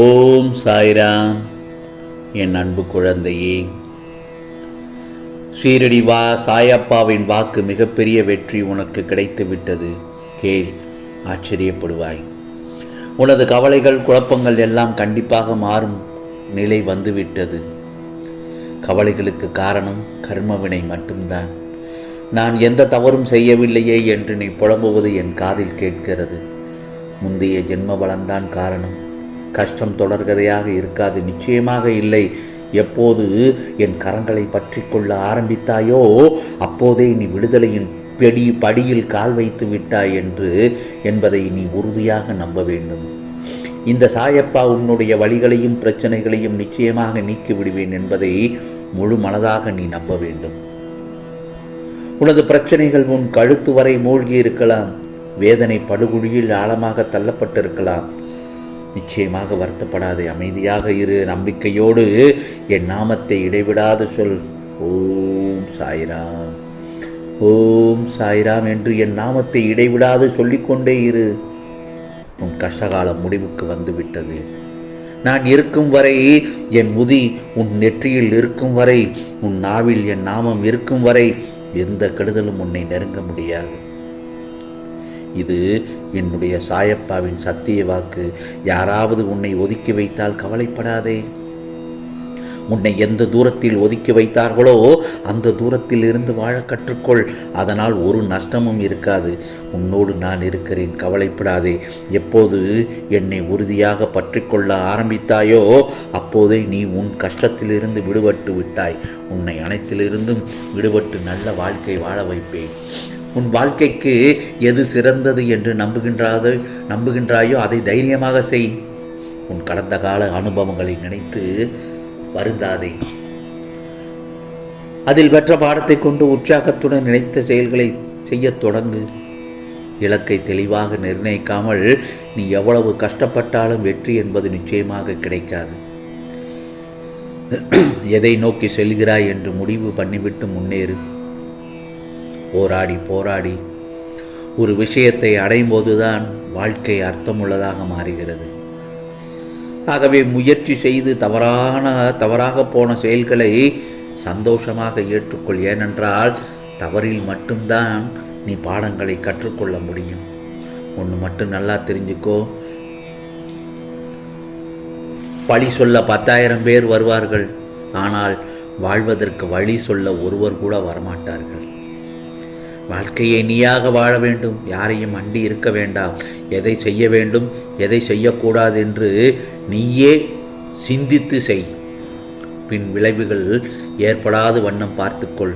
ஓம் சாய்ராம் என் அன்பு குழந்தையே. ஷீரடி வா சாயப்பாவின் வாக்கு மிகப்பெரிய வெற்றி உனக்கு கிடைத்து விட்டது கேள் ஆச்சரியப்படுவாய். உனது கவலைகள் குழப்பங்கள் எல்லாம் கண்டிப்பாக மாறும் நிலை வந்துவிட்டது. கவலைகளுக்கு காரணம் கர்மவினை மட்டும்தான். நான் எந்த தவறும் செய்யவில்லையே என்று நீ புலம்புவது என் காதில் கேட்கிறது. முந்தைய ஜென்ம பலன்தான் காரணம். கஷ்டம் தொடர்கதையாக இருக்காது. நிச்சயமாக இல்லை. எப்போது என் கரங்களை பற்றி கொள்ள ஆரம்பித்தாயோ அப்போதே நீ விடுதலையின் பெடி படியில் கால் வைத்து விட்டாய் என்று என்பதை நீ உறுதியாக நம்ப வேண்டும். இந்த சாயப்பா உன்னுடைய வழிகளையும் பிரச்சனைகளையும் நிச்சயமாக நீக்கி விடுவேன் என்பதை முழு மனதாக நீ நம்ப வேண்டும். உனது பிரச்சனைகள் உன் கழுத்து வரை மூழ்கி இருக்கலாம். வேதனை படுகுழியில் ஆழமாக தள்ளப்பட்டிருக்கலாம். நிச்சயமாக வருத்தப்படாதே அமைதியாக இரு நம்பிக்கையோடு என் நாமத்தை இடைவிடாது சொல். ஓம் சாய்ராம். ஓம் சாய்ராம் என்று என் நாமத்தை இடைவிடாது சொல்லிக்கொண்டே இரு. உன் கஷ்டகாலம் முடிவுக்கு வந்துவிட்டது. நான் இருக்கும் வரை என் முதி உன் நெற்றியில் இருக்கும் வரை உன் நாவில் என் நாமம் இருக்கும் வரை எந்த கெடுதலும் உன்னை நெருங்க முடியாது. இது என்னுடைய சாயப்பாவின் சத்திய வாக்கு. யாராவது உன்னை ஒதுக்கி வைத்தால் கவலைப்படாதே. உன்னை எந்த தூரத்தில் ஒதுக்கி வைத்தார்களோ அந்த தூரத்தில் இருந்து வாழ கற்றுக்கொள். அதனால் ஒரு நஷ்டமும் இருக்காது. உன்னோடு நான் இருக்கிறேன். கவலைப்படாதே. எப்போது என்னை உறுதியாக பற்றிக்கொள்ள ஆரம்பித்தாயோ அப்போதே நீ உன் கஷ்டத்திலிருந்து விடுபட்டு விட்டாய். உன்னை அனைத்திலிருந்தும் விடுபட்டு நல்ல வாழ்க்கை வாழ வைப்பேன். உன் வாழ்க்கைக்கு எது சிறந்தது என்று நம்புகின்றாது நம்புகின்றாயோ அதை தைரியமாக செய். உன் கடந்த கால அனுபவங்களை நினைத்து வருந்தாதே. அதில் பெற்ற பாடத்தை கொண்டு உற்சாகத்துடன் நினைத்த செயல்களை செய்யத் தொடங்கு. இலக்கை தெளிவாக நிர்ணயிக்காமல் நீ எவ்வளவு கஷ்டப்பட்டாலும் வெற்றி என்பது நிச்சயமாக கிடைக்காது. எதை நோக்கி செல்கிறாய் என்று முடிவு பண்ணிவிட்டு முன்னேறு. போராடி போராடி. ஒரு விஷயத்தை அடையும் போதுதான் வாழ்க்கை அர்த்தமுள்ளதாக மாறுகிறது. ஆகவே முயற்சி செய்து தவறான தவறாக போன செயல்களை சந்தோஷமாக ஏற்றுக்கொள். ஏனென்றால் தவறில் மட்டும்தான் நீ பாடங்களை கற்றுக்கொள்ள முடியும். ஒன்று மட்டும் நல்லா தெரிஞ்சுக்கோ. பழி சொல்ல பத்தாயிரம் பேர் வருவார்கள். ஆனால் வாழ்வதற்கு வழி சொல்ல ஒருவர் கூட வரமாட்டார்கள். வாழ்க்கையை நீயாக வாழ வேண்டும். யாரையும் அண்டி இருக்க வேண்டாம். எதை செய்ய வேண்டும் எதை செய்யக்கூடாது என்று நீயே சிந்தித்து செய். பின் விளைவுகள் ஏற்படாத வண்ணம் பார்த்துக்கொள்.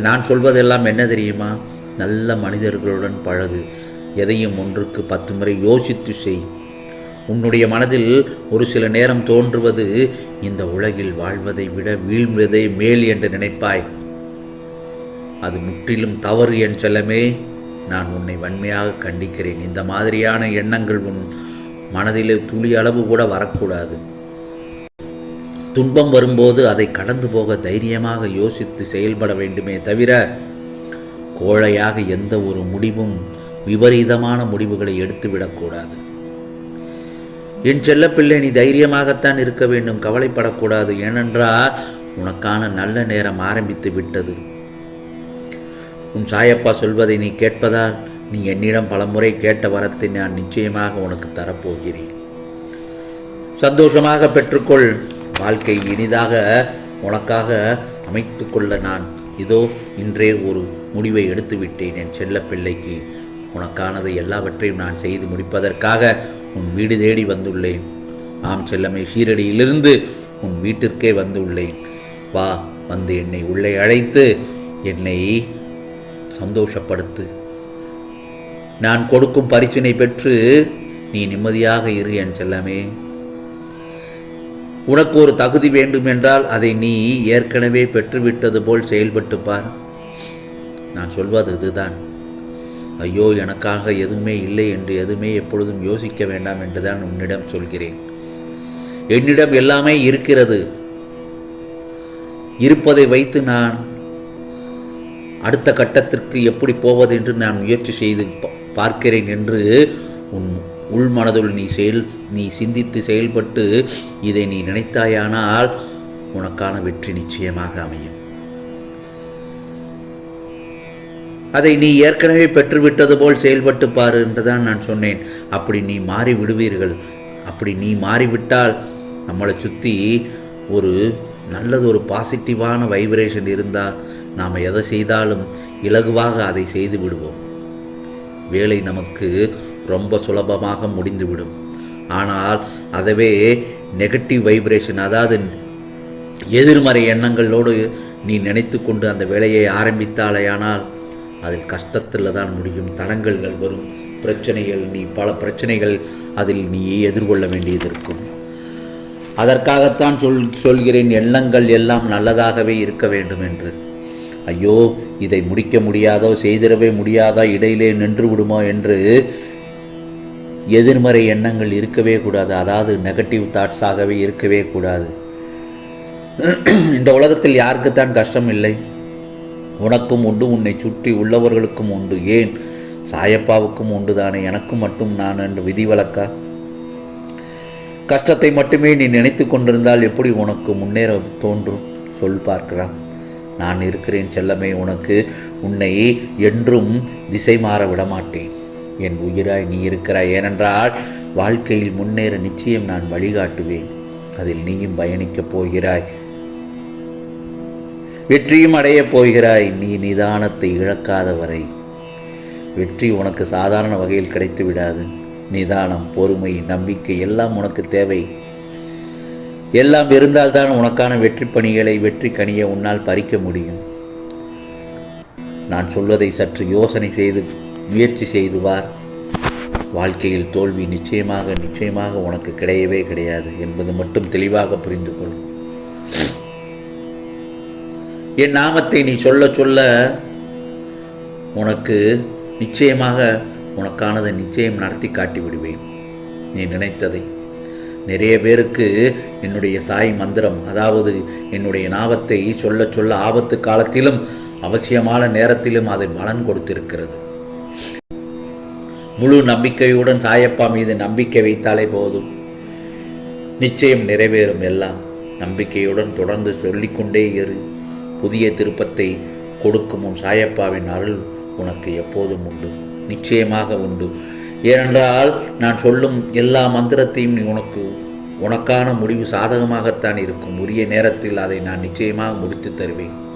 நான் சொல்வதெல்லாம் என்ன தெரியுமா? நல்ல மனிதர்களுடன் பழகு. எதையும் ஒன்றுக்கு பத்து முறை யோசித்து செய். உன்னுடைய மனதில் ஒரு சில நேரம் தோன்றுவது இந்த உலகில் வாழ்வதை விட வீழ்வதே மேல் என்று நினைப்பாய். அது முற்றிலும் தவறு என் செல்லமே. நான் உன்னை வன்மையாக கண்டிக்கிறேன். இந்த மாதிரியான எண்ணங்கள் உன் மனதிலே துளி அளவு கூட வரக்கூடாது. துன்பம் வரும்போது அதை கடந்து போக தைரியமாக யோசித்து செயல்பட வேண்டுமே தவிர கோழையாக எந்த ஒரு முடிவும் விபரீதமான முடிவுகளை எடுத்துவிடக்கூடாது என் செல்லப்பிள்ளை நீ தைரியமாகத்தான் இருக்க வேண்டும். கவலைப்படக்கூடாது ஏனென்றால் உனக்கான நல்ல நேரம் ஆரம்பித்து விட்டது. உன் சாயப்பா சொல்வதை நீ கேட்பதால் நீ என்னிடம் பலமுறை கேட்ட வரத்தை நான் நிச்சயமாக உனக்கு தரப்போகிறேன். சந்தோஷமாக பெற்றுக்கொள். வாழ்க்கை இனிதாக உனக்காக அமைத்து கொள்ள நான் இதோ இன்றே ஒரு முடிவை எடுத்து விட்டேன் என் செல்ல பிள்ளைக்கு. உனக்கானது எல்லாவற்றையும் நான் செய்து முடிப்பதற்காக உன் வீடு தேடி வந்துள்ளேன். ஆம் செல்லமை ஷீரடியிலிருந்து உன் வீட்டிற்கே வந்துள்ளேன். வா வந்து என்னை உள்ளே அழைத்து என்னை சந்தோஷப்படுத்து. நான் கொடுக்கும் பரிசினை பெற்று நீ நிம்மதியாக இரு என் செல்லமே. உனக்கு ஒரு தகுதி வேண்டும் என்றால் அதை நீ ஏற்கனவே பெற்றுவிட்டது போல் செயல்பட்டு பார். நான் சொல்வது இதுதான். ஐயோ எனக்காக எதுவுமே இல்லை என்று எதுவுமே எப்பொழுதும் யோசிக்க வேண்டாம் என்றுதான் உன்னிடம் சொல்கிறேன். என்னிடம் எல்லாமே இருக்கிறது. இருப்பதை வைத்து நான் அடுத்த கட்டத்திற்கு எப்படி போவது என்று நான் முயற்சி செய்து பா- பார்க்கிறேன் என்று உன் உள் மனதுள் நீ செயல் நீ சிந்தித்து செயல்பட்டு இதை நீ நினைத்தாயானால் உனக்கான வெற்றி நிச்சயமாக அமையும். அதை நீ ஏற்கனவே பெற்றுவிட்டது போல் செயல்பட்டு பாரு என்றுதான் நான் சொன்னேன். அப்படி நீ மாறி விடுவீர்கள். அப்படி நீ மாறிவிட்டால் நம்மளை சுற்றி ஒரு நல்லது ஒரு பாசிட்டிவான வைப்ரேஷன் இருந்தால் நாம் எதை செய்தாலும் இலகுவாக அதை செய்து விடுவோம். வேலை நமக்கு ரொம்ப சுலபமாக முடிந்துவிடும். ஆனால் அதுவே நெகட்டிவ் வைப்ரேஷன் அதாவது எதிர்மறை எண்ணங்களோடு நீ நினைத்து கொண்டு அந்த வேலையை ஆரம்பித்தாலேயானால் அதில் கஷ்டத்தில் தான் முடியும் தடங்கல்கள் வரும் பிரச்சனைகள் நீ பல பிரச்சனைகள் அதில் நீ எதிர்கொள்ள வேண்டியது இருக்கும். அதற்காகத்தான் சொல் சொல்கிறேன் எண்ணங்கள் எல்லாம் நல்லதாகவே இருக்க வேண்டும் என்று. ஐயோ இதை முடிக்க முடியாதோ செய்திடவே முடியாதா இடையிலே நின்று விடுமோ என்று எதிர்மறை எண்ணங்கள் இருக்கவே கூடாது. அதாவது நெகட்டிவ் தாட்ஸாகவே இருக்கவே கூடாது. இந்த உலகத்தில் யாருக்குத்தான் கஷ்டம் இல்லை? உனக்கும் உண்டு உன்னை சுற்றி உள்ளவர்களுக்கும் உண்டு. ஏன்? சாயப்பாவுக்கும் உண்டு தானே. எனக்கும் மட்டும் நான் என்று விதிவழக்கா கஷ்டத்தை மட்டுமே நீ நினைத்து கொண்டிருந்தால் எப்படி உனக்கு முன்னேற தோன்றும்? சொல் பார்க்கலாம். நான் இருக்கிறேன் செல்லமே உனக்கு உன்னை என்றும் திசை மாற விடமாட்டேன். என் உயிராய் நீ இருக்கிறாய். ஏனென்றால் வாழ்க்கையில் முன்னேற நிச்சயம் நான் வழிகாட்டுவேன். அதில் நீயும் பயணிக்கப் போகிறாய். வெற்றியும் அடையப் போகிறாய். நீ நிதானத்தை இழக்காத வரை வெற்றி உனக்கு சாதாரண வகையில் கிடைத்து விடாது நிதானம் பொறுமை நம்பிக்கை எல்லாம் உனக்கு தேவை. எல்லாம் இருந்தால்தான் உனக்கான வெற்றி பணிகளை வெற்றி கனியை உன்னால் பறிக்க முடியும். நான் சொல்வதை சற்று யோசனை செய்து முயற்சி செய்து வார். வாழ்க்கையில் தோல்வி நிச்சயமாக நிச்சயமாக உனக்கு கிடையவே கிடையாது என்பது மட்டும் தெளிவாக புரிந்து கொள் என் நாமத்தை நீ சொல்ல சொல்ல உனக்கு நிச்சயமாக உனக்கானதை நிச்சயம் நடத்தி காட்டி விடுவேன் நீ நினைத்ததை நிறைய பேருக்கு என்னுடைய சாய் மந்திரம் அதாவது என்னுடைய நாமத்தை சொல்ல சொல்ல ஆபத்து காலத்திலும் அவசியமான நேரத்திலும் அதை பலன் கொடுத்திருக்கிறது. முழு நம்பிக்கையுடன் சாயப்பா மீது நம்பிக்கை வைத்தாலே போதும். நிச்சயம் நிறைவேறும் எல்லாம். நம்பிக்கையுடன் தொடர்ந்து சொல்லிக்கொண்டே இரு. புதிய திருப்பத்தை கொடுக்கும் உன் சாயப்பாவின் அருள் உனக்கு எப்போதும் உண்டு. நிச்சயமாக உண்டு. ஏனென்றால் நான் சொல்லும் எல்லா மந்திரத்தையும் நீ உனக்கு உனக்கான முடிவு சாதகமாகத்தான் இருக்கும். உரிய நேரத்தில் அதை நான் நிச்சயமாக முடித்து தருவேன்.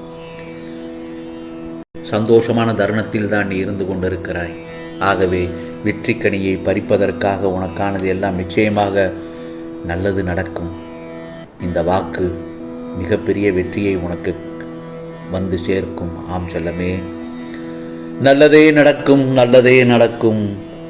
சந்தோஷமான தருணத்தில் தான் நீ இருந்து கொண்டிருக்கிறாய். ஆகவே வெற்றி கனியை பறிப்பதற்காக உனக்கானது எல்லாம் நிச்சயமாக நல்லது நடக்கும். இந்த வாக்கு மிகப்பெரிய வெற்றியை உனக்கு வந்து சேர்க்கும். ஆம் செல்லமே. நல்லதே நடக்கும் நல்லதே நடக்கும்.